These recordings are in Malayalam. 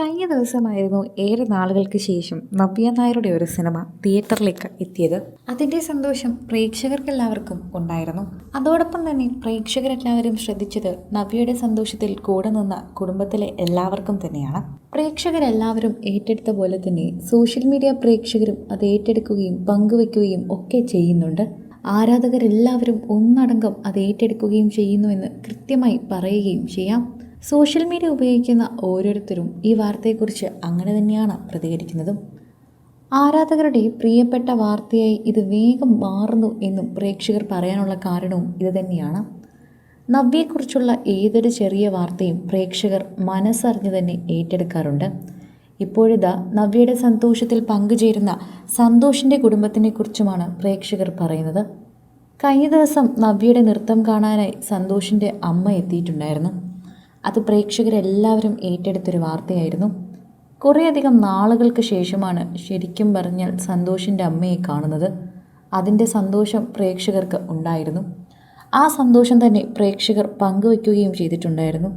കഴിഞ്ഞ ദിവസമായിരുന്നു ഏറെ നാളുകൾക്ക് ശേഷം നവ്യ നായരുടെ ഒരു സിനിമ തിയേറ്ററിലേക്ക് എത്തിയത്. അതിന്റെ സന്തോഷം പ്രേക്ഷകർക്കെല്ലാവർക്കും ഉണ്ടായിരുന്നു. അതോടൊപ്പം തന്നെ പ്രേക്ഷകരെല്ലാവരും ശ്രദ്ധിച്ചത് നവ്യയുടെ സന്തോഷത്തിൽ കൂടെ നിന്ന കുടുംബത്തിലെ എല്ലാവർക്കും തന്നെയാണ്. പ്രേക്ഷകരെല്ലാവരും ഏറ്റെടുത്ത പോലെ തന്നെ സോഷ്യൽ മീഡിയ പ്രേക്ഷകരും അത് ഏറ്റെടുക്കുകയും പങ്കുവെക്കുകയും ഒക്കെ ചെയ്യുന്നുണ്ട്. ആരാധകരെല്ലാവരും ഒന്നടങ്കം അത് ഏറ്റെടുക്കുകയും ചെയ്യുന്നുവെന്ന് കൃത്യമായി പറയുകയും ചെയ്യാം. സോഷ്യൽ മീഡിയ ഉപയോഗിക്കുന്ന ഓരോരുത്തരും ഈ വാർത്തയെക്കുറിച്ച് അങ്ങനെ തന്നെയാണ് പ്രതികരിക്കുന്നതും. ആരാധകരുടെ പ്രിയപ്പെട്ട വാർത്തയായി ഇത് വേഗം മാറുന്നു എന്നും പ്രേക്ഷകർ പറയാനുള്ള കാരണവും ഇതുതന്നെയാണ് നവ്യയെക്കുറിച്ചുള്ള ഏതൊരു ചെറിയ വാർത്തയും പ്രേക്ഷകർ മനസ്സറിഞ്ഞു തന്നെ ഏറ്റെടുക്കാറുണ്ട്. ഇപ്പോഴിതാ നവ്യയുടെ സന്തോഷത്തിൽ പങ്കുചേരുന്ന സന്തോഷിന്റെ കുടുംബത്തിനെക്കുറിച്ചുമാണ് പ്രേക്ഷകർ പറയുന്നത്. കഴിഞ്ഞ ദിവസം നവ്യയുടെ നൃത്തം കാണാനായി സന്തോഷിന്റെ അമ്മ എത്തിയിട്ടുണ്ടായിരുന്നു. അത് പ്രേക്ഷകരെല്ലാവരും ഏറ്റെടുത്തൊരു വാർത്തയായിരുന്നു. കുറേയധികം നാളുകൾക്ക് ശേഷമാണ് ശരിക്കും പറഞ്ഞാൽ സന്തോഷിന്റെ അമ്മയെ കാണുന്നത്. അതിന്റെ സന്തോഷം പ്രേക്ഷകർക്ക് ഉണ്ടായിരുന്നു. ആ സന്തോഷം തന്നെ പ്രേക്ഷകർ പങ്കുവയ്ക്കുകയും ചെയ്തിട്ടുണ്ടായിരുന്നു.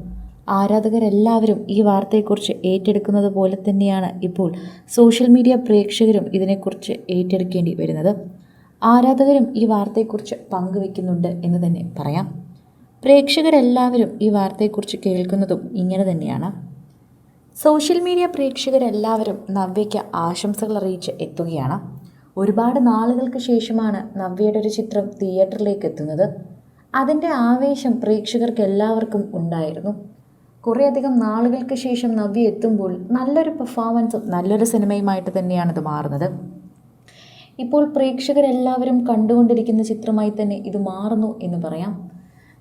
ആരാധകരെല്ലാവരും ഈ വാർത്തയെക്കുറിച്ച് ഏറ്റെടുക്കുന്നത് പോലെ തന്നെയാണ് ഇപ്പോൾ സോഷ്യൽ മീഡിയ പ്രേക്ഷകരും ഇതിനെക്കുറിച്ച് ഏറ്റെടുക്കേണ്ടി വരുന്നത്. ആരാധകരും ഈ വാർത്തയെക്കുറിച്ച് പങ്കുവയ്ക്കുന്നുണ്ട് എന്ന് തന്നെ പറയാം. പ്രേക്ഷകരെല്ലാവരും ഈ വാർത്തയെക്കുറിച്ച് കേൾക്കുന്നതും ഇങ്ങനെ തന്നെയാണ്. സോഷ്യൽ മീഡിയ പ്രേക്ഷകരെല്ലാവരും നവ്യയ്ക്ക് ആശംസകൾ അറിയിച്ച് എത്തുകയാണ്. ഒരുപാട് നാളുകൾക്ക് ശേഷമാണ് നവ്യയുടെ ഒരു ചിത്രം തിയേറ്ററിലേക്ക് എത്തുന്നത്. അതിന്റെ ആവേശം പ്രേക്ഷകർക്ക് എല്ലാവർക്കും ഉണ്ടായിരുന്നു. കുറേയധികം നാളുകൾക്ക് ശേഷം നവ്യ എത്തുമ്പോൾ നല്ലൊരു പെർഫോമൻസും നല്ലൊരു സിനിമയുമായിട്ട് തന്നെയാണ് ഇത് മാറുന്നത്. ഇപ്പോൾ പ്രേക്ഷകരെല്ലാവരും കണ്ടുകൊണ്ടിരിക്കുന്ന ചിത്രമായി തന്നെ ഇത് മാറുന്നു എന്ന് പറയാം.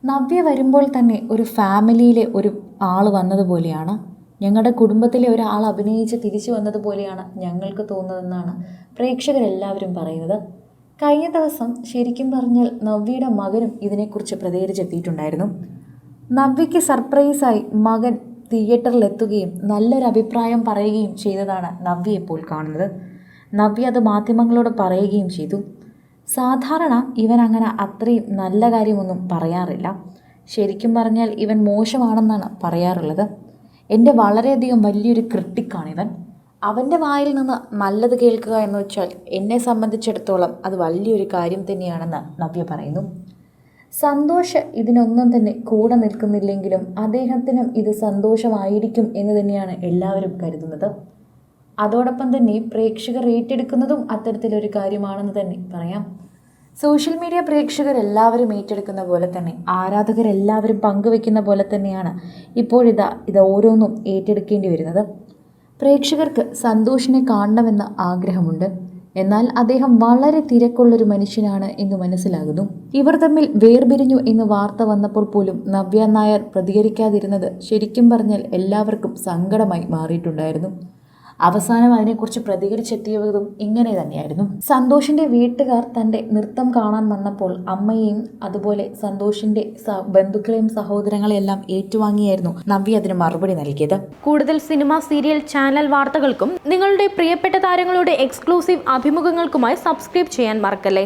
നവ്യ വരുമ്പോൾ തന്നെ ഒരു ഫാമിലിയിലെ ഒരു ആൾ വന്നതുപോലെയാണ് ഞങ്ങളുടെ കുടുംബത്തിലെ ഒരാൾ അഭിനയിച്ച് തിരിച്ചു വന്നതുപോലെയാണ് ഞങ്ങൾക്ക് തോന്നുന്നതെന്നാണ് പ്രേക്ഷകരെല്ലാവരും പറയുന്നത്. കഴിഞ്ഞ ദിവസം ശരിക്കും പറഞ്ഞാൽ നവ്യയുടെ മകനും ഇതിനെക്കുറിച്ച് പ്രതികരിച്ചെത്തിയിട്ടുണ്ടായിരുന്നു. നവ്യയ്ക്ക് സർപ്രൈസായി മകൻ തിയേറ്ററിൽ എത്തുകയും നല്ലൊരു അഭിപ്രായം പറയുകയും ചെയ്തതാണ് നവ്യ ഇപ്പോൾ കാണുന്നത്. നവ്യ അത് മാധ്യമങ്ങളോട് പറയുകയും ചെയ്തു. സാധാരണ ഇവൻ അങ്ങനെ അത്രയും നല്ല കാര്യമൊന്നും പറയാറില്ല. ശരിക്കും പറഞ്ഞാൽ ഇവൻ മോശമാണെന്നാണ് പറയാറുള്ളത്. എന്റെ വളരെയധികം വലിയൊരു ക്രിട്ടിക്കാണിവൻ. അവന്റെ വായിൽ നിന്ന് നല്ലത് കേൾക്കുക എന്ന് വെച്ചാൽ എന്നെ സംബന്ധിച്ചിടത്തോളം അത് വലിയൊരു കാര്യം തന്നെയാണെന്ന് നവ്യ പറയുന്നു. സന്തോഷ് ഇതിനൊന്നും തന്നെ കൂടെ നിൽക്കുന്നില്ലെങ്കിലും അദ്ദേഹത്തിനും ഇത് സന്തോഷമായിരിക്കും എന്ന് തന്നെയാണ് എല്ലാവരും കരുതുന്നത്. അതോടൊപ്പം തന്നെ പ്രേക്ഷകർ ഏറ്റെടുക്കുന്നതും അത്തരത്തിലൊരു കാര്യമാണെന്ന് തന്നെ പറയാം. സോഷ്യൽ മീഡിയ പ്രേക്ഷകർ എല്ലാവരും ഏറ്റെടുക്കുന്ന പോലെ തന്നെ ആരാധകർ എല്ലാവരും പങ്കുവെക്കുന്ന പോലെ തന്നെയാണ് ഇപ്പോഴിതാ ഇത് ഓരോന്നും ഏറ്റെടുക്കേണ്ടി വരുന്നത്. പ്രേക്ഷകർക്ക് സന്തോഷിനെ കാണണമെന്ന ആഗ്രഹമുണ്ട്. എന്നാൽ അദ്ദേഹം വളരെ തിരക്കുള്ളൊരു മനുഷ്യനാണ് എന്ന് മനസ്സിലാകുന്നു. ഇവർ തമ്മിൽ വേർപിരിഞ്ഞു എന്ന് വാർത്ത വന്നപ്പോൾ പോലും നവ്യ നായർ പ്രതികരിക്കാതിരുന്നത് ശരിക്കും പറഞ്ഞാൽ എല്ലാവർക്കും സങ്കടമായി മാറിയിട്ടുണ്ടായിരുന്നു. അവസാനം അതിനെക്കുറിച്ച് പ്രതികരിച്ചെത്തിയതും ഇങ്ങനെ തന്നെയായിരുന്നു. സന്തോഷിന്റെ വീട്ടുകാർ തന്റെ നൃത്തം കാണാൻ വന്നപ്പോൾ അമ്മയെയും അതുപോലെ സന്തോഷിന്റെ ബന്ധുക്കളെയും സഹോദരങ്ങളെല്ലാം ഏറ്റുവാങ്ങിയായിരുന്നു നവ്യ അതിന് മറുപടി നൽകിയത്. കൂടുതൽ സിനിമ സീരിയൽ ചാനൽ വാർത്തകൾക്കും നിങ്ങളുടെ പ്രിയപ്പെട്ട താരങ്ങളുടെ എക്സ്ക്ലൂസീവ് അഭിമുഖങ്ങൾക്കുമായി സബ്സ്ക്രൈബ് ചെയ്യാൻ മറക്കല്ലേ?